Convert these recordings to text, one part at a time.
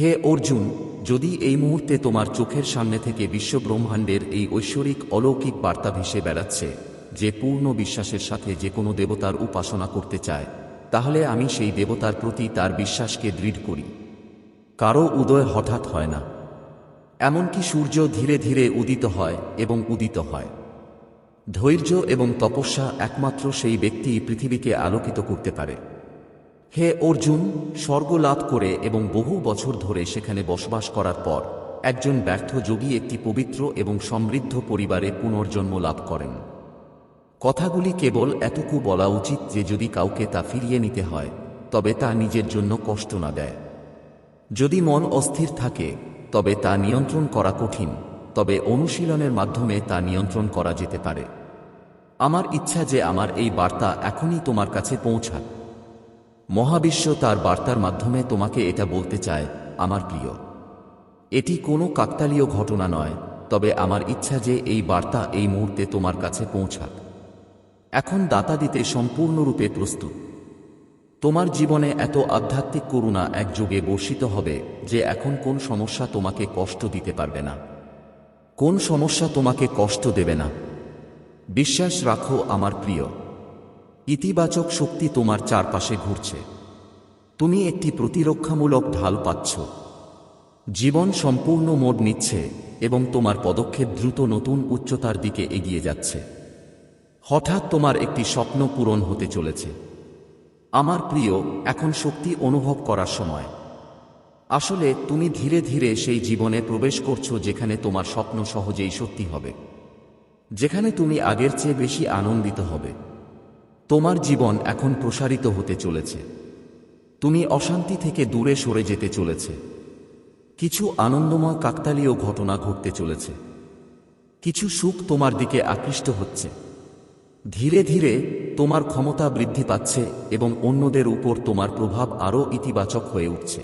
হে অর্জুন, যদি এই মুহূর্তে তোমার চোখের সামনে থেকে বিশ্বব্রহ্মাণ্ডের এই ঐশ্বরিক অলৌকিক বার্তা ভেসে বেড়াচ্ছে, যে পূর্ণ বিশ্বাসের সাথে যে কোনো দেবতার উপাসনা করতে চায়, তাহলে আমি সেই দেবতার প্রতি তার বিশ্বাসকে দৃঢ় করি। কারও উদয় হঠাৎ হয় না। এমনকি সূর্য ধীরে ধীরে উদিত হয় এবং উদিত হয়। ধৈর্য এবং তপস্যা একমাত্র সেই ব্যক্তি পৃথিবীকে আলোকিত করতে পারে। হে অর্জুন স্বর্গ লাভ করে এবং বহু বছর ধরে সেখানে বসবাস করার পর, একজন ব্যর্থ যোগী একটি পবিত্র এবং সমৃদ্ধ পরিবারে পুনর্জন্ম লাভ করেন। কথাগুলি কেবল এতটুকু বলা উচিত যে যদি কাউকে তা ফিরিয়ে নিতে হয়, তবে তা নিজের জন্য কষ্ট না দেয়। যদি মন অস্থির থাকে, তবে তা নিয়ন্ত্রণ করা কঠিন, তবে অনুশীলনের মাধ্যমে তা নিয়ন্ত্রণ করা যেতে পারে। আমার ইচ্ছা যে আমার এই বার্তা এখনই তোমার কাছে পৌঁছাক। মহাবিশ্ব তার বার্তার মাধ্যমে তোমাকে এটা বলতে চায়, আমার প্রিয়। এটি কোনো কাকতালীয় ঘটনা নয়, তবে আমার ইচ্ছা যে এই বার্তা এই মুহূর্তে তোমার কাছে পৌঁছাক। এখন দাতা দিতে সম্পূর্ণরূপে প্রস্তুত। তোমার জীবনে এত আধ্যাত্মিক করুণা একযোগে বর্ষিত হবে যে এখন কোন সমস্যা তোমাকে কষ্ট দিতে পারবে না। কোন সমস্যা তোমাকে কষ্ট দেবে না। বিশ্বাস রাখো, আমার প্রিয়। ইতিবাচক শক্তি তোমার চারপাশে ঘুরছে। তুমি একটি প্রতিরক্ষামূলক ঢাল পাচ্ছ। জীবন সম্পূর্ণ মোড নিচ্ছে এবং তোমার পদক্ষেপ দ্রুত নতুন উচ্চতার দিকে এগিয়ে যাচ্ছে। হঠাৎ তোমার একটি স্বপ্ন পূরণ হতে চলেছে। আমার প্রিয়, এখন শক্তি অনুভব করার সময়। আসলে, তুমি ধীরে ধীরে সেই জীবনে প্রবেশ করছ যেখানে তোমার স্বপ্ন সহজেই সত্যি হবে। যেখানে তুমি আগের চেয়ে বেশি আনন্দিত হবে। তোমার জীবন এখন প্রসারিত হতে চলেছে। তুমি অশান্তি থেকে দূরে সরে যেতে চলেছে। কিছু আনন্দময় কাকতালীয় ঘটনা ঘটতে চলেছে। কিছু সুখ তোমার দিকে আকৃষ্ট হচ্ছে। ধীরে ধীরে তোমার ক্ষমতা বৃদ্ধি পাচ্ছে এবং অন্যদের উপর তোমার প্রভাব আরও ইতিবাচক হয়ে উঠছে।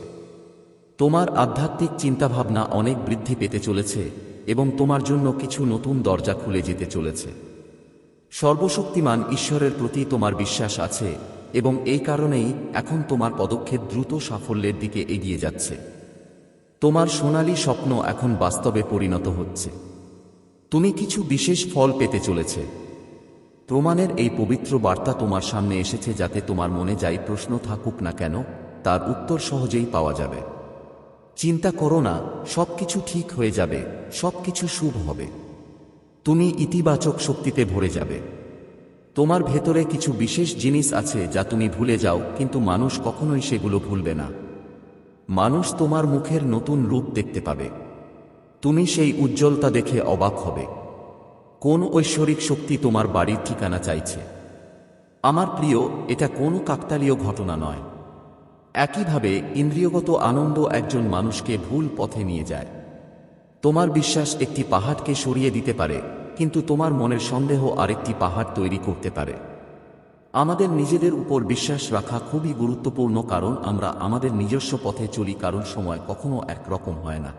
তোমার আধ্যাত্মিক চিন্তাভাবনা অনেক বৃদ্ধি পেতে চলেছে এবং তোমার জন্য কিছু নতুন দরজা খুলে যেতে চলেছে। সর্বশক্তিমান ঈশ্বরের প্রতি তোমার বিশ্বাস আছে, এবং এই কারণেই এখন তোমার পদক্ষেপ দ্রুত সাফল্যের দিকে এগিয়ে যাচ্ছে। তোমার সোনালী স্বপ্ন এখন বাস্তবে পরিণত হচ্ছে। তুমি কিছু বিশেষ ফল পেতে চলেছে। প্রমাণের এই পবিত্র বার্তা তোমার সামনে এসেছে যাতে তোমার মনে যাই প্রশ্ন থাকুক না কেন, তার উত্তর সহজেই পাওয়া যাবে। চিন্তা করো না, সবকিছু ঠিক হয়ে যাবে, সবকিছু শুভ হবে। তুমি ইতিবাচক শক্তিতে ভরে যাবে। তোমার ভেতরে কিছু বিশেষ জিনিস আছে যা তুমি ভুলে যাও, কিন্তু মানুষ কখনোই সেগুলো ভুলবে না। মানুষ তোমার মুখের নতুন রূপ দেখতে পাবে। তুমি সেই উজ্জ্বলতা দেখে অবাক হবে। কোন ঐশ্বরিক শক্তি তোমার বাড়ির ঠিকানা চাইছে? আমার প্রিয়, এটা কোনো কাকতালীয় ঘটনা নয়। একইভাবে, ইন্দ্রিয়গত আনন্দ একজন মানুষকে ভুল পথে নিয়ে যায়। তোমার বিশ্বাস একটি পাহাড়কে সরিয়ে দিতে পারে, কিন্তু তোমার মনের সন্দেহ আরেকটি পাহাড় তৈরি করতে পারে। আমাদের নিজেদের উপর বিশ্বাস রাখা খুবই গুরুত্বপূর্ণ কারণ আমরা আমাদের নিজস্ব পথে চলি কারণ সময় কখনো একরকম হয় না।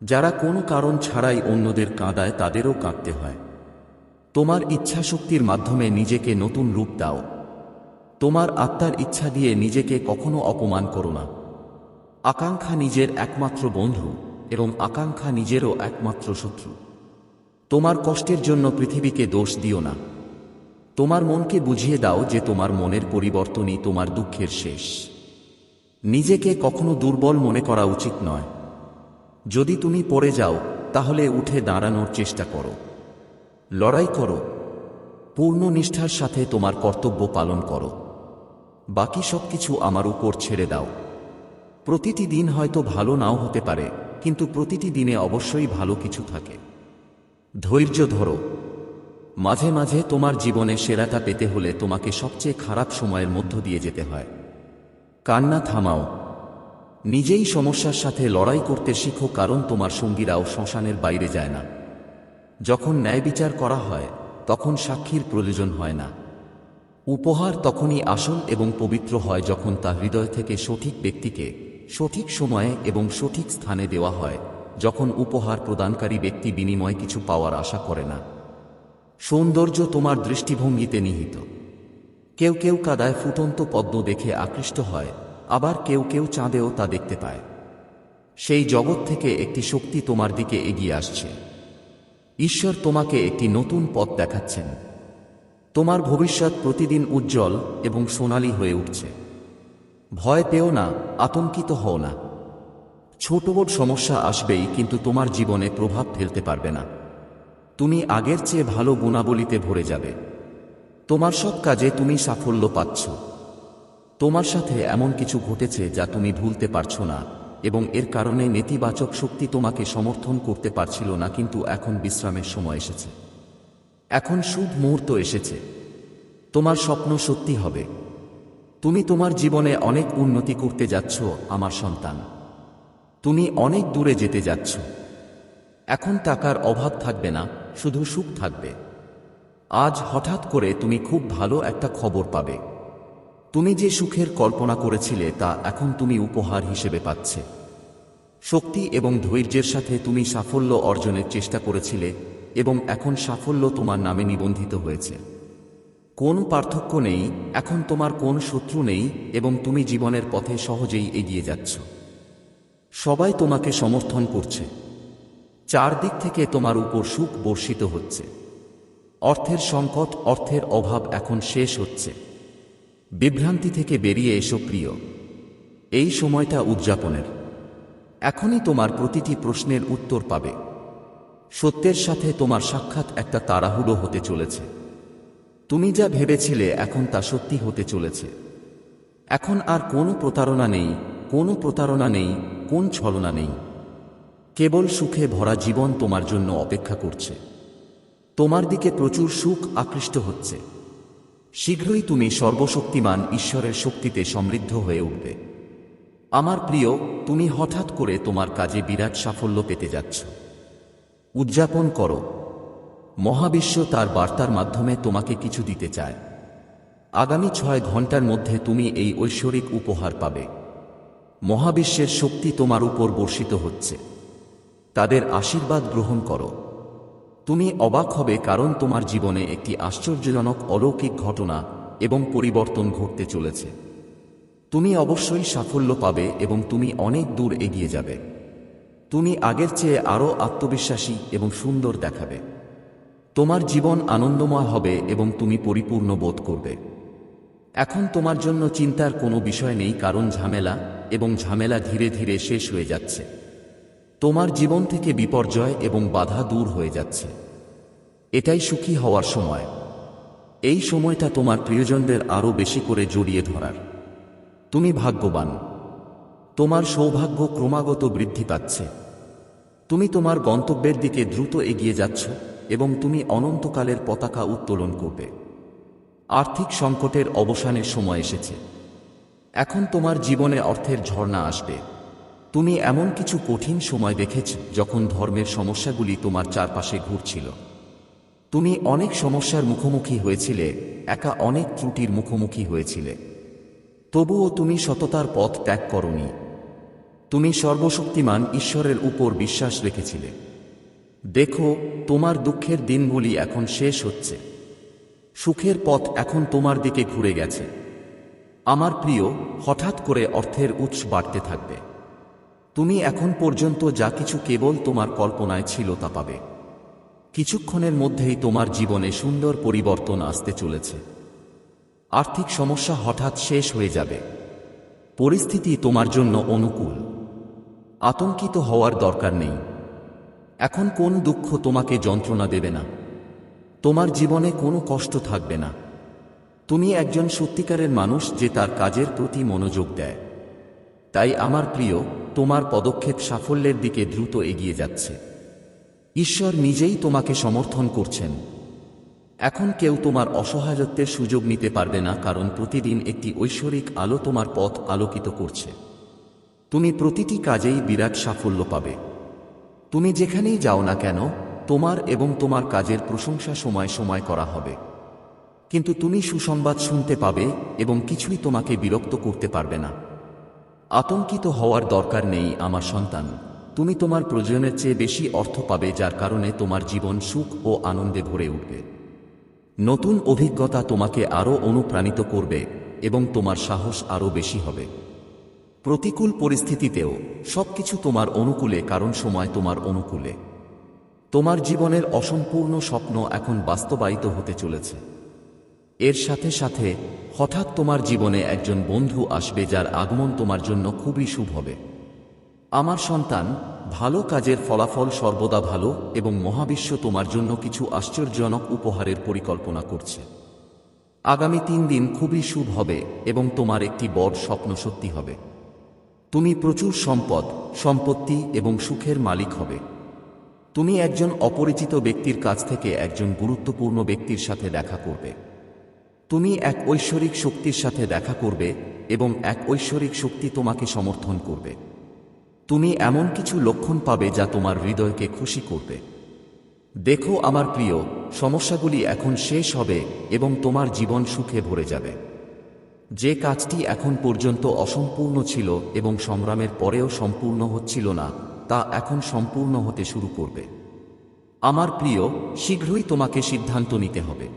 যারা কোনো কারণ ছাড়াই অন্যদের কাঁদায় তাদেরও কাঁদতে হয়। তোমার ইচ্ছাশক্তির মাধ্যমে নিজেকে নতুন রূপ দাও। তোমার আত্মার ইচ্ছা দিয়ে নিজেকে কখনো অপমান করো না। আকাঙ্ক্ষা নিজের একমাত্র বন্ধু। এবং আকাঙ্ক্ষা নিজেরও একমাত্র শত্রু। তোমার কষ্টের জন্য পৃথিবীকে দোষ দিও না। তোমার মনকে বুঝিয়ে দাও যে তোমার মনের পরিবর্তনই তোমার দুঃখের শেষ। নিজেকে কখনো দুর্বল মনে করা উচিত নয়। যদি তুমি পড়ে যাও, তাহলে উঠে দাঁড়ানোর চেষ্টা করো। লড়াই করো। পূর্ণ নিষ্ঠার সাথে তোমার কর্তব্য পালন করো। বাকি সব কিছু আমার উপর ছেড়ে দাও। প্রতিটি দিন হয়তো ভালো নাও হতে পারে। কিন্তু প্রতিটি দিনে অবশ্যই ভালো কিছু থাকে। ধৈর্য ধরো। মাঝে মাঝে তোমার জীবনে সেরাটা পেতে হলে তোমাকে সবচেয়ে খারাপ সময়ের মধ্য দিয়ে যেতে হয়। কান্না থামাও। নিজেই সমস্যার সাথে লড়াই করতে শিখো কারণ তোমার সঙ্গীরাও শ্মশানের বাইরে যায় না। যখন ন্যায় বিচার করা হয়, তখন সাক্ষীর প্রয়োজন হয় না। উপহার তখনই আসল এবং পবিত্র হয় যখন তা হৃদয় থেকে সঠিক ব্যক্তিকে সঠিক সময়ে এবং সঠিক স্থানে দেওয়া হয়, যখন উপহার প্রদানকারী ব্যক্তি বিনিময় কিছু পাওয়ার আশা করে না। সৌন্দর্য তোমার দৃষ্টিভঙ্গিতে নিহিত। কেউ কেউ কাদায় ফুটন্ত পদ্ম দেখে আকৃষ্ট হয়, আবার কেউ কেউ চাঁদেও তা দেখতে পায়। সেই জগৎ থেকে একটি শক্তি তোমার দিকে এগিয়ে আসছে। ঈশ্বর তোমাকে একটি নতুন পথ দেখাচ্ছেন। তোমার ভবিষ্যৎ প্রতিদিন উজ্জ্বল এবং সোনালী হয়ে উঠছে। ভয় পেও না, আতঙ্কিত হও না। ছোট বড় সমস্যা আসবেই, কিন্তু তোমার জীবনে প্রভাব ফেলতে পারবে না। তুমি আগের চেয়ে ভালো গুণাবলিতে ভরে যাবে। তোমার সব কাজে তুমি সাফল্য পাচ্ছ। তোমার সাথে এমন কিছু ঘটেছে যা তুমি ভুলতে পারছ না, এবং এর কারণে নেতিবাচক শক্তি তোমাকে সমর্থন করতে পারছিল না, কিন্তু এখন বিশ্রামের সময় এসেছে। এখন শুভ মুহূর্ত এসেছে। তোমার স্বপ্ন সত্যি হবে। তুমি তোমার জীবনে অনেক উন্নতি করতে যাচ্ছ, আমার সন্তান। তুমি অনেক দূরে যেতে যাচ্ছ। এখন টাকার অভাব থাকবে না, শুধু সুখ থাকবে। আজ হঠাৎ করে তুমি খুব ভালো একটা খবর পাবে। তুমি যে সুখের কল্পনা করেছিলে, তা এখন তুমি উপহার হিসেবে পাচ্ছে। শক্তি এবং ধৈর্যের সাথে তুমি সাফল্য অর্জনের চেষ্টা করেছিলে এবং এখন সাফল্য তোমার নামে নিবন্ধিত হয়েছে। কোন পার্থক্য নেই, এখন তোমার কোন শত্রু নেই, এবং তুমি জীবনের পথে সহজেই এগিয়ে যাচ্ছ। সবাই তোমাকে সমর্থন করছে। চারদিক থেকে তোমার উপর সুখ বর্ষিত হচ্ছে। অর্থের সংকট, অর্থের অভাব এখন শেষ হচ্ছে। বিভ্রান্তি থেকে বেরিয়ে এসো প্রিয়। এই সময়টা উদযাপনের। এখনই তোমার প্রতিটি প্রশ্নের উত্তর পাবে। সত্যের সাথে তোমার সাক্ষাৎ একটা তাড়াহুড়ো হতে চলেছে। তুমি যা ভেবেছিলে এখন তা সত্যি হতে চলেছে। এখন আর কোনো প্রতারণা নেই, কোনো প্রতারণা নেই, কোন ছলনা নেই। কেবল সুখে ভরা জীবন তোমার জন্য অপেক্ষা করছে। তোমার দিকে প্রচুর সুখ আকৃষ্ট হচ্ছে। শীঘ্রই তুমি সর্বশক্তিমান ঈশ্বরের শক্তিতে সমৃদ্ধ হয়ে উঠবে। আমার প্রিয়, তুমি হঠাৎ করে তোমার কাজে বিরাট সাফল্য পেতে যাচ্ছ। উদযাপন করো। মহাবিশ্ব তার বার্তার মাধ্যমে তোমাকে কিছু দিতে চায়। আগামী ছয় ঘণ্টার মধ্যে তুমি এই ঐশ্বরিক উপহার পাবে। মহাবিশ্বের শক্তি তোমার উপর বর্ষিত হচ্ছে। তাদের আশীর্বাদ গ্রহণ করো। তুমি অবাক হবে কারণ তোমার জীবনে একটি আশ্চর্যজনক অলৌকিক ঘটনা এবং পরিবর্তন ঘটতে চলেছে। তুমি অবশ্যই সাফল্য পাবে এবং তুমি অনেক দূর এগিয়ে যাবে। তুমি আগের চেয়ে আরও আত্মবিশ্বাসী এবং সুন্দর দেখাবে। তোমার জীবন আনন্দময় হবে এবং তুমি পরিপূর্ণ বোধ করবে। এখন তোমার জন্য চিন্তার কোনো বিষয় নেই, কারণ ঝামেলা এবং ঝামেলা ধীরে ধীরে শেষ হয়ে যাচ্ছে। তোমার জীবন থেকে বিপর্যয় এবং বাধা দূর হয়ে যাচ্ছে। এটাই সুখী হওয়ার সময়। এই সময়টা তোমার প্রিয়জনদের আরও বেশি করে জড়িয়ে ধরার। তুমি ভাগ্যবান। তোমার সৌভাগ্য ক্রমাগত বৃদ্ধি পাচ্ছে। তুমি তোমার গন্তব্যের দিকে দ্রুত এগিয়ে যাচ্ছ। এবং তুমি অনন্তকালের পতাকা উত্তোলন করবে। আর্থিক সংকটের অবসানের সময় এসেছে। এখন তোমার জীবনে অর্থের ঝর্ণা আসবে। তুমি এমন কিছু কঠিন সময় দেখেছ যখন ধর্মের সমস্যাগুলি তোমার চারপাশে ঘুরছিল। তুমি অনেক সমস্যার মুখোমুখি হয়েছিলে, একা অনেক ত্রুটির মুখোমুখি হয়েছিলে। তবুও তুমি সততার পথ ত্যাগ করনি। তুমি সর্বশক্তিমান ঈশ্বরের উপর বিশ্বাস রেখেছিলে। দেখো, তোমার দুঃখের দিনগুলি এখন শেষ হচ্ছে। সুখের পথ এখন তোমার দিকে ঘুরে গেছে। আমার প্রিয়, হঠাৎ করে অর্থের উৎস বাড়তে থাকবে। তুমি এখন পর্যন্ত যা কিছু কেবল তোমার কল্পনায় ছিল তা পাবে। কিছুক্ষণের মধ্যেই তোমার জীবনে সুন্দর পরিবর্তন আসতে চলেছে। আর্থিক সমস্যা হঠাৎ শেষ হয়ে যাবে। পরিস্থিতি তোমার জন্য অনুকূল। আতঙ্কিত হওয়ার দরকার নেই। এখন কোন দুঃখ তোমাকে যন্ত্রণা দেবে না? তোমার জীবনে কোনো কষ্ট থাকবে না। তুমি একজন সত্যিকারের মানুষ যে তার কাজের প্রতি মনোযোগ দেয়। তাই আমার প্রিয়, তোমার পদক্ষেপ সাফল্যের দিকে দ্রুত এগিয়ে যাচ্ছে। ঈশ্বর নিজেই তোমাকে সমর্থন করছেন। এখন কেউ তোমার অসহায়ত্বের সুযোগ নিতে পারবে না কারণ প্রতিদিন একটি ঐশ্বরিক আলো তোমার পথ আলোকিত করছে। তুমি প্রতিটি কাজেই বিরাট সাফল্য পাবে। তুমি যেখানেই যাও না কেন, তোমার এবং তোমার কাজের প্রশংসা সময় সময় করা হবে। কিন্তু তুমি সুসংবাদ শুনতে পাবে এবং কিছুই তোমাকে বিরক্ত করতে পারবে না। আতঙ্কিত হওয়ার দরকার নেই আমার সন্তান। তুমি তোমার প্রয়োজনের চেয়ে বেশি অর্থ পাবে যার কারণে তোমার জীবন সুখ ও আনন্দে ভরে উঠবে। নতুন অভিজ্ঞতা তোমাকে আরও অনুপ্রাণিত করবে এবং তোমার সাহস আরও বেশি হবে। প্রতিকূল পরিস্থিতিতেও সবকিছু তোমার অনুকূলে, কারণ সময় তোমার অনুকূলে। তোমার জীবনের অসম্পূর্ণ স্বপ্ন এখন বাস্তবায়িত হতে চলেছে। এর সাথে সাথে হঠাৎ তোমার জীবনে একজন বন্ধু আসবে যার আগমন তোমার জন্য খুবই শুভ হবে। আমার সন্তান, ভালো কাজের ফলাফল সর্বদা ভালো এবং মহাবিশ্ব তোমার জন্য কিছু আশ্চর্যজনক উপহারের পরিকল্পনা করছে। আগামী তিন দিন খুবই শুভ হবে এবং তোমার একটি বড় স্বপ্ন সত্যি হবে। তুমি প্রচুর সম্পদ, সম্পত্তি এবং সুখের মালিক হবে। তুমি একজন অপরিচিত ব্যক্তির কাছ থেকে একজন গুরুত্বপূর্ণ ব্যক্তির সাথে দেখা করবে। তুমি এক ঐশ্বরিক শক্তির সাথে দেখা করবে এবং এক ঐশ্বরিক শক্তি তোমাকে সমর্থন করবে। তুমি এমন কিছু লক্ষণ পাবে যা তোমার হৃদয়কে খুশি করবে। দেখো আমার প্রিয়, সমস্যাগুলি এখন শেষ হবে এবং তোমার জীবন সুখে ভরে যাবে। যে কাজটি এখন পর্যন্ত অসম্পূর্ণ ছিল এবং সংগ্রামের পরেও সম্পূর্ণ হচ্ছিল না, তা এখন সম্পূর্ণ হতে শুরু করবে। আমার প্রিয়, শীঘ্রই তোমাকে সিদ্ধান্ত নিতে হবে।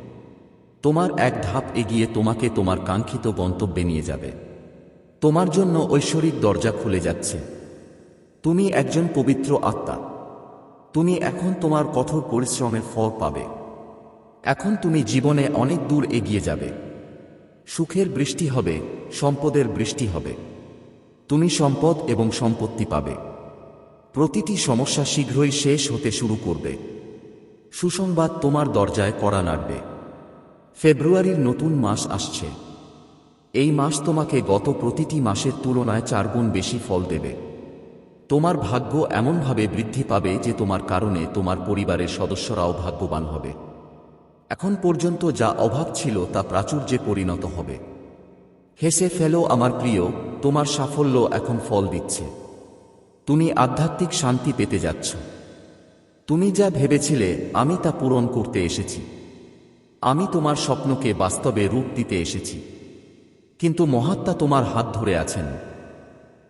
তোমার এক ধাপ এগিয়ে তোমাকে তোমার কাঙ্ক্ষিত গন্তব্যে নিয়ে যাবে। তোমার জন্য ঐশ্বরিক দরজা খুলে যাচ্ছে। তুমি একজন পবিত্র আত্মা। তুমি এখন তোমার কঠোর পরিশ্রমের ফল পাবে। এখন তুমি জীবনে অনেক দূর এগিয়ে যাবে। সুখের বৃষ্টি হবে, সম্পদের বৃষ্টি হবে। তুমি সম্পদ এবং সম্পত্তি পাবে। প্রতিটি সমস্যা শীঘ্রই শেষ হতে শুরু করবে। সুসংবাদ তোমার দরজায় কড়া নাড়বে। ফেব্রুয়ারির নতুন মাস আসছে। এই মাস তোমাকে গত প্রতিটি মাসের তুলনায় চারগুণ বেশি ফল দেবে। তোমার ভাগ্য এমনভাবে বৃদ্ধি পাবে যে তোমার কারণে তোমার পরিবারের সদস্যরাও ভাগ্যবান হবে। এখন পর্যন্ত যা অভাব ছিল তা প্রাচুর্যে পরিণত হবে। হেসে ফেলো আমার প্রিয়, তোমার সাফল্য এখন ফল দিচ্ছে। তুমি আধ্যাত্মিক শান্তি পেতে যাচ্ছ। তুমি যা ভেবেছিলে, আমি তা পূরণ করতে এসেছি। আমি তোমার স্বপ্নকে বাস্তবে রূপ দিতে এসেছি। কিন্তু মহাত্মা তোমার হাত ধরে আছেন।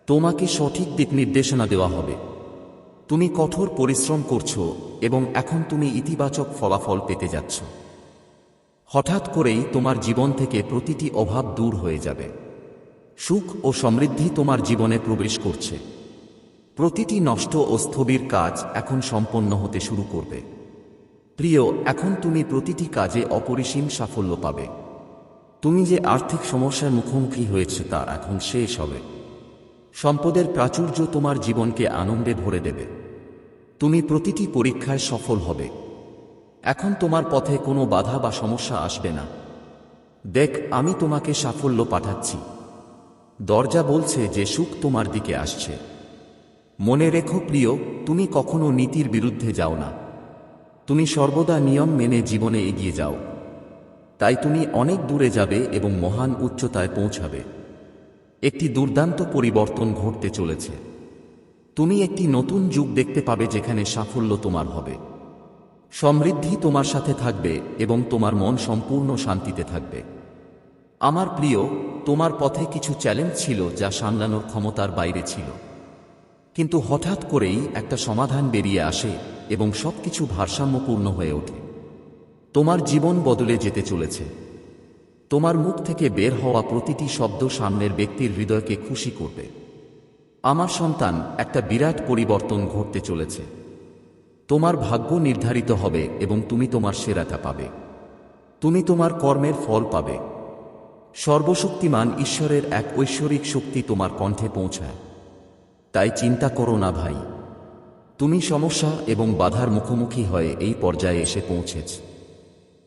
তোমাকে সঠিক দিক নির্দেশনা দেওয়া হবে। তুমি কঠোর পরিশ্রম করছ এবং এখন তুমি ইতিবাচক ফলাফল পেতে যাচ্ছ। হঠাৎ করেই তোমার জীবন থেকে প্রতিটি অভাব দূর হয়ে যাবে। সুখ ও সমৃদ্ধি তোমার জীবনে প্রবেশ করছে। প্রতিটি নষ্ট ও স্থবির কাজ এখন সম্পন্ন হতে শুরু করবে। প্রিয়, এখন তুমি প্রতিটি কাজে অপরিসীম সাফল্য পাবে। তুমি যে আর্থিক সমস্যার মুখোমুখি হয়েছে তা এখন শেষ হবে। সম্পদের প্রাচুর্য তোমার জীবনকে আনন্দে ভরে দেবে। তুমি প্রতিটি পরীক্ষায় সফল হবে। এখন তোমার পথে কোনো বাধা বা সমস্যা আসবে না। দেখ, আমি তোমাকে সাফল্য পাঠাচ্ছি। দরজা বলছে যে সুখ তোমার দিকে আসছে। মনে রেখো, প্রিয়, তুমি কখনো নীতির বিরুদ্ধে যাও না। তুমি সর্বদা নিয়ম মেনে জীবনে এগিয়ে যাও। তাই তুমি অনেক দূরে যাবে এবং মহান উচ্চতায় পৌঁছাবে। একটি দুর্দান্ত পরিবর্তন ঘটতে চলেছে। তুমি একটি নতুন যুগ দেখতে পাবে যেখানে সাফল্য তোমার হবে। সমৃদ্ধি তোমার সাথে থাকবে এবং তোমার মন সম্পূর্ণ শান্তিতে থাকবে। আমার প্রিয়, তোমার পথে কিছু চ্যালেঞ্জ ছিল যা সামলানোর ক্ষমতার বাইরে ছিল। কিন্তু হঠাৎ করেই একটা সমাধান বেরিয়ে আসে এবং সবকিছু ভারসাম্যপূর্ণ হয়ে ওঠে। তোমার জীবন বদলে যেতে চলেছে। তোমার মুখ থেকে বের হওয়া প্রতিটি শব্দ সামনের ব্যক্তির হৃদয়কে খুশি করবে। আমার সন্তান, একটা বিরাট পরিবর্তন ঘটতে চলেছে। তোমার ভাগ্য নির্ধারিত হবে এবং তুমি তোমার সেরাটা পাবে। তুমি তোমার কর্মের ফল পাবে। সর্বশক্তিমান ঈশ্বরের এক ঐশ্বরিক শক্তি তোমার কণ্ঠে পৌঁছায়। তাই চিন্তা করো না ভাই। তুমি সমস্যা এবং বাধার মুখোমুখি হয়ে এই পর্যায়ে এসে পৌঁছেছ।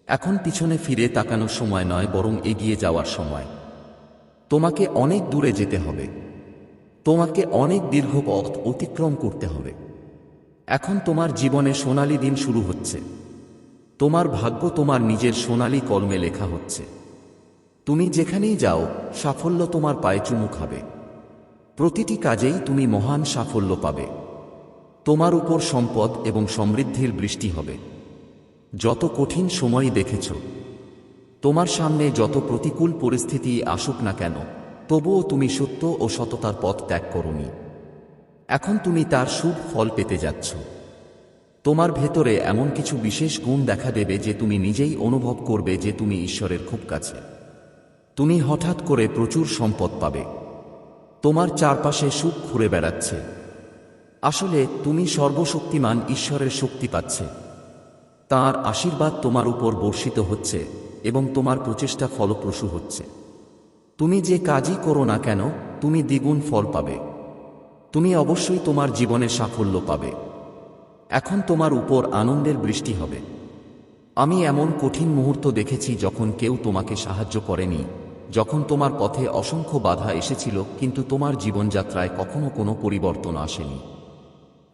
এখন পিছনে ফিরে তাকানোর সময় নয়, বরং এগিয়ে যাওয়ার সময়। তোমাকে অনেক দূরে যেতে হবে। তোমাকে অনেক দীর্ঘ পথ অতিক্রম করতে হবে। এখন তোমার জীবনে সোনালী দিন শুরু হচ্ছে। তোমার ভাগ্য তোমার নিজের সোনালী কলমে লেখা হচ্ছে। তুমি যেখানেই যাও, সাফল্য তোমার পায়ে চুমু খাবে। প্রতিটি কাজেই তুমি মহান সাফল্য পাবে। তোমার উপর সম্পদ এবং সমৃদ্ধির বৃষ্টি হবে। যত কঠিন সময় দেখেছ, তোমার সামনে যত প্রতিকূল পরিস্থিতি আসুক না কেন, তবুও তুমি সত্য ও সততার পথ ত্যাগ করনি। এখন তুমি তার শুভ ফল পেতে যাচ্ছ। তোমার ভেতরে এমন কিছু বিশেষ গুণ দেখা দেবে যে তুমি নিজেই অনুভব করবে যে তুমি ঈশ্বরের খুব কাছে। তুমি হঠাৎ করে প্রচুর সম্পদ পাবে। তোমার চারপাশে সুখ ঘুরে বেড়াচ্ছে। আসলে তুমি সর্বশক্তিমান ঈশ্বরের শক্তি পাচ্ছে। তার আশীর্বাদ তোমার উপর বর্ষিত হচ্ছে এবং তোমার প্রচেষ্টা ফলপ্রসূ হচ্ছে। তুমি যে কাজই করো না কেন, তুমি দ্বিগুণ ফল পাবে। তুমি অবশ্যই তোমার জীবনে সাফল্য পাবে। এখন তোমার উপর আনন্দের বৃষ্টি হবে। আমি এমন কঠিন মুহূর্ত দেখেছি যখন কেউ তোমাকে সাহায্য করেনি, যখন তোমার পথে অসংখ্য বাধা এসেছিল, কিন্তু তোমার জীবনযাত্রায় কখনো কোনো পরিবর্তন আসেনি।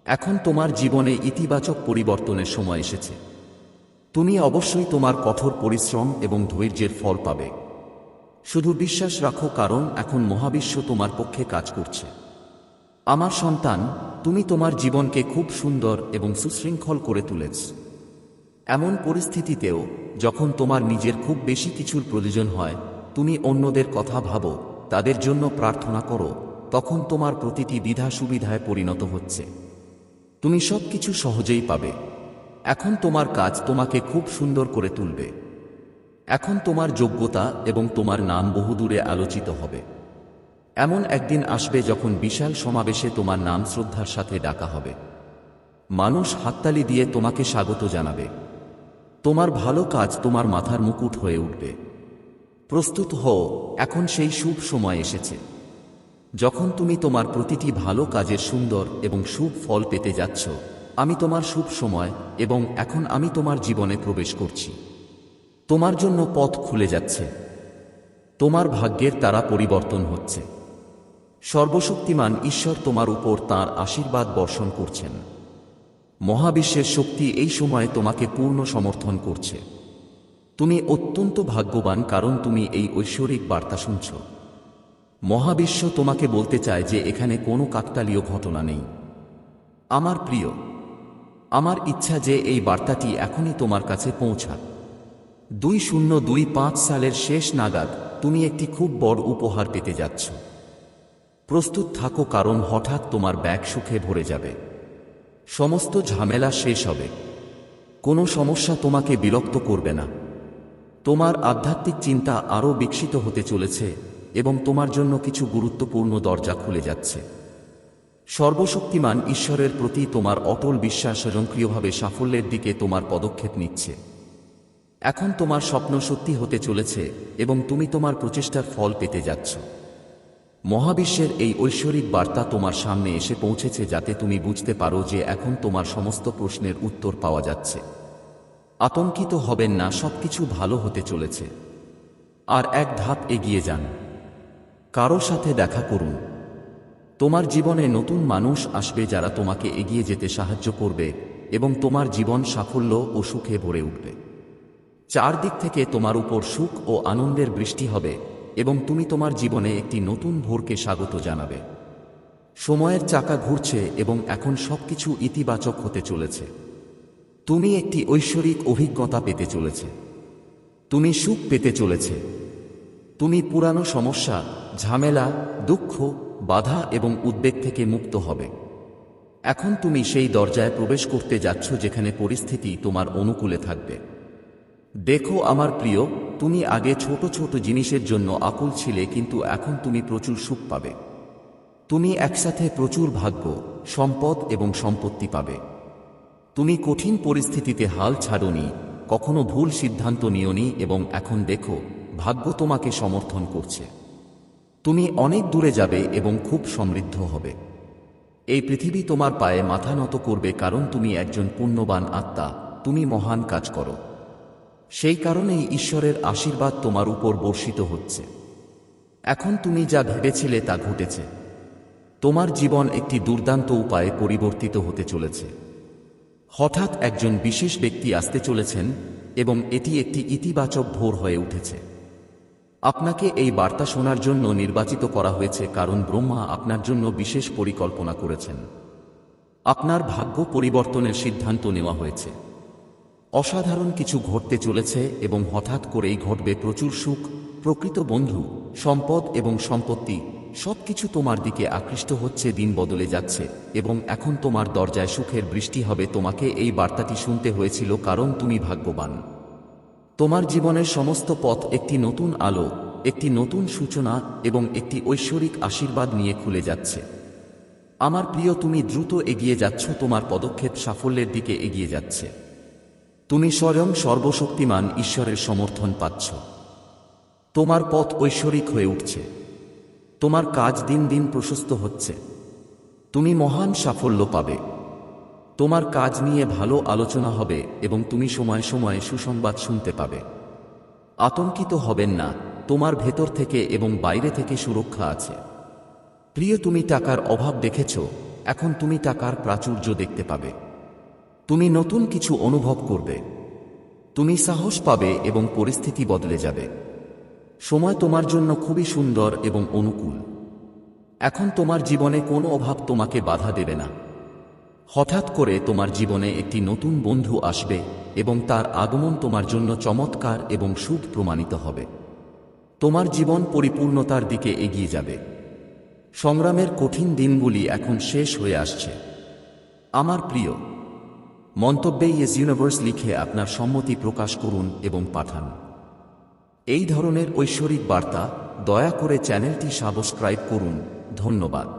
এখন তোমার জীবনে ইতিবাচক পরিবর্তনের সময় এসেছে। তুমি অবশ্যই তোমার কঠোর পরিশ্রম এবং ধৈর্যের ফল পাবে। শুধু বিশ্বাস রাখো, কারণ এখন মহাবিশ্ব তোমার পক্ষে কাজ করছে। আমার সন্তান, তুমি তোমার জীবনকে খুব সুন্দর এবং সুশৃঙ্খল করে তুলেছ। এমন পরিস্থিতিতেও, যখন তোমার নিজের খুব বেশি কিছুর প্রয়োজন হয়, তুমি অন্যদের কথা ভাবো, তাদের জন্য প্রার্থনা করো, তখন তোমার প্রতিটি দ্বিধা সুবিধায় পরিণত হচ্ছে। তুমি সব কিছু সহজেই পাবে। এখন তোমার কাজ তোমাকে খুব সুন্দর করে তুলবে। এখন তোমার যোগ্যতা এবং তোমার নাম বহুদূরে আলোচিত হবে। এমন একদিন আসবে যখন বিশাল সমাবেশে তোমার নাম শ্রদ্ধার সাথে ডাকা হবে। মানুষ হাততালি দিয়ে তোমাকে স্বাগত জানাবে। তোমার ভালো কাজ তোমার মাথার মুকুট হয়ে উঠবে। প্রস্তুত হও, এখন সেই শুভ সময় এসেছে। যখন তুমি তোমার প্রতিটি ভালো কাজের সুন্দর এবং শুভ ফল পেতে যাচ্ছ, আমি তোমার শুভ সময় এবং এখন আমি তোমার জীবনে প্রবেশ করছি। তোমার জন্য পথ খুলে যাচ্ছে। তোমার ভাগ্যের তারা পরিবর্তন হচ্ছে। সর্বশক্তিমান ঈশ্বর তোমার উপর তার আশীর্বাদ বর্ষণ করছেন। মহাবিশ্বের শক্তি এই সময়ে তোমাকে পূর্ণ সমর্থন করছে। তুমি অত্যন্ত ভাগ্যবান কারণ তুমি এই ঐশ্বরিক বার্তা শুনছ। মহাবিশ্ব তোমাকে বলতে চায় যে এখানে কোনো কাকতালীয় ঘটনা নেই। আমার প্রিয়, আমার ইচ্ছা যে এই বার্তাটি এখনই তোমার কাছে পৌঁছাক। দুই শূন্য দুই পাঁচ সালের শেষ নাগাদ তুমি একটি খুব বড় উপহার পেতে যাচ্ছ। প্রস্তুত থাকো কারণ হঠাৎ তোমার ব্যাগ সুখে ভরে যাবে। সমস্ত ঝামেলা শেষ হবে। কোনো সমস্যা তোমাকে বিরক্ত করবে না। তোমার আধ্যাত্মিক চিন্তা আরও বিকশিত হতে চলেছে এবং তোমার জন্য কিছু গুরুত্বপূর্ণ দরজা খুলে যাচ্ছে। সর্বশক্তিমান ঈশ্বরের প্রতি তোমার অটল বিশ্বাস স্বয়ংক্রিয়ভাবে সাফল্যের দিকে তোমার পদক্ষেপ নিচ্ছে। এখন তোমার স্বপ্ন সত্যি হতে চলেছে এবং তুমি তোমার প্রচেষ্টার ফল পেতে যাচ্ছ। মহাবিশ্বের এই ঐশ্বরিক বার্তা তোমার সামনে এসে পৌঁছেছে যাতে তুমি বুঝতে পারো যে এখন তোমার সমস্ত প্রশ্নের উত্তর পাওয়া যাচ্ছে। আতঙ্কিত হবেন না, সবকিছু ভালো হতে চলেছে। আর এক ধাপ এগিয়ে যান। কারও সাথে দেখা করুন। তোমার জীবনে নতুন মানুষ আসবে যারা তোমাকে এগিয়ে যেতে সাহায্য করবে এবং তোমার জীবন সাফল্য ও সুখে ভরে উঠবে। চারদিক থেকে তোমার উপর সুখ ও আনন্দের বৃষ্টি হবে। এবং তুমি তোমার জীবনে একটি নতুন ভোরকে স্বাগত জানাবে। সময়ের চাকা ঘুরছে এবং এখন সবকিছু ইতিবাচক হতে চলেছে। তুমি একটি ঐশ্বরিক অভিজ্ঞতা পেতে চলেছে। তুমি সুখ পেতে চলেছে। তুমি পুরানো সমস্যা, ঝামেলা, দুঃখ, বাধা এবং উদ্বেগ থেকে মুক্ত হবে। এখন তুমি সেই দরজায় প্রবেশ করতে যাচ্ছ যেখানে পরিস্থিতি তোমার অনুকূলে থাকবে। দেখো আমার প্রিয় তুমি আগে ছোট ছোট জিনিসের জন্য আকুল ছিলে, কিন্তু এখন তুমি প্রচুর সুখ পাবে। তুমি একসাথে প্রচুর ভাগ্য, সম্পদ এবং সম্পত্তি পাবে। তুমি কঠিন পরিস্থিতিতে হাল ছাড়নি, কখনো ভুল সিদ্ধান্ত নিওনি এবং এখন দেখো, ভাগ্য তোমাকে সমর্থন করছে। তুমি অনেক দূরে যাবে এবং খুব সমৃদ্ধ হবে। এই পৃথিবী তোমার পায়ে মাথা নত করবে কারণ তুমি একজন পুণ্যবান আত্মা, তুমি মহান কাজ করো। সেই কারণেই ঈশ্বরের আশীর্বাদ তোমার উপর বর্ষিত হচ্ছে। এখন তুমি যা ভেবেছিলে তা ঘটেছে। তোমার জীবন একটি দুর্দান্ত উপায়ে পরিবর্তিত হতে চলেছে। হঠাৎ একজন বিশেষ ব্যক্তি আসতে চলেছেন এবং এটি একটি ইতিবাচক ভোর হয়ে উঠেছে। আপনাকে এই বার্তা শোনার জন্য নির্বাচিত করা হয়েছে কারণ ব্রহ্মা আপনার জন্য বিশেষ পরিকল্পনা করেছেন। আপনার ভাগ্য পরিবর্তনের সিদ্ধান্ত নেওয়া হয়েছে। অসাধারণ কিছু ঘটতে চলেছে এবং হঠাৎ করেই ঘটবে প্রচুর সুখ, প্রকৃত বন্ধু, সম্পদ এবং সম্পত্তি, সবকিছু তোমার দিকে আকৃষ্ট হচ্ছে, দিন বদলে যাচ্ছে, এবং এখন তোমার দরজায় সুখের বৃষ্টি হবে। তোমাকে এই বার্তাটি শুনতে হয়েছিল কারণ তুমি ভাগ্যবান। তোমার জীবনের সমস্ত পথ একটি নতুন আলো, একটি নতুন সূচনা এবং একটি ঐশ্বরিক আশীর্বাদ নিয়ে খুলে যাচ্ছে। আমার প্রিয়, তুমি দ্রুত এগিয়ে যাচ্ছ, তোমার পদক্ষেপ সাফল্যের দিকে এগিয়ে যাচ্ছে। তুমি স্বয়ং সর্বশক্তিমান ঈশ্বরের সমর্থন পাচ্ছ। তোমার পথ ঐশ্বরিক হয়ে উঠছে। তোমার কাজ দিন দিন প্রশস্ত হচ্ছে। তুমি মহান সাফল্য পাবে। তোমার কাজ নিয়ে ভালো আলোচনা হবে এবং তুমি সময় সময়ে সুসংবাদ শুনতে পাবে। আতঙ্কিত হবেন না, তোমার ভেতর থেকে এবং বাইরে থেকে সুরক্ষা আছে। প্রিয়, তুমি টাকার অভাব দেখেছ, এখন তুমি টাকার প্রাচুর্য দেখতে পাবে। তুমি নতুন কিছু অনুভব করবে। তুমি সাহস পাবে এবং পরিস্থিতি বদলে যাবে। সময় তোমার জন্য খুবই সুন্দর এবং অনুকূল। এখন তোমার জীবনে কোনো অভাব তোমাকে বাধা দেবে না। হঠাৎ করে তোমার জীবনে একটি নতুন বন্ধু আসবে এবং তার আগমন তোমার জন্য চমৎকার এবং সুখ প্রমাণিত হবে। তোমার জীবন পরিপূর্ণতার দিকে এগিয়ে যাবে। সংগ্রামের কঠিন দিনগুলি এখন শেষ হয়ে আসছে। আমার প্রিয় মন্তব্যে ইয়েস ইউনিভার্স লিখে আপনার সম্মতি প্রকাশ করুন এবং পাঠান। এই ধরনের ঐশ্বরিক বার্তা দয়া করে চ্যানেলটি সাবস্ক্রাইব করুন। ধন্যবাদ।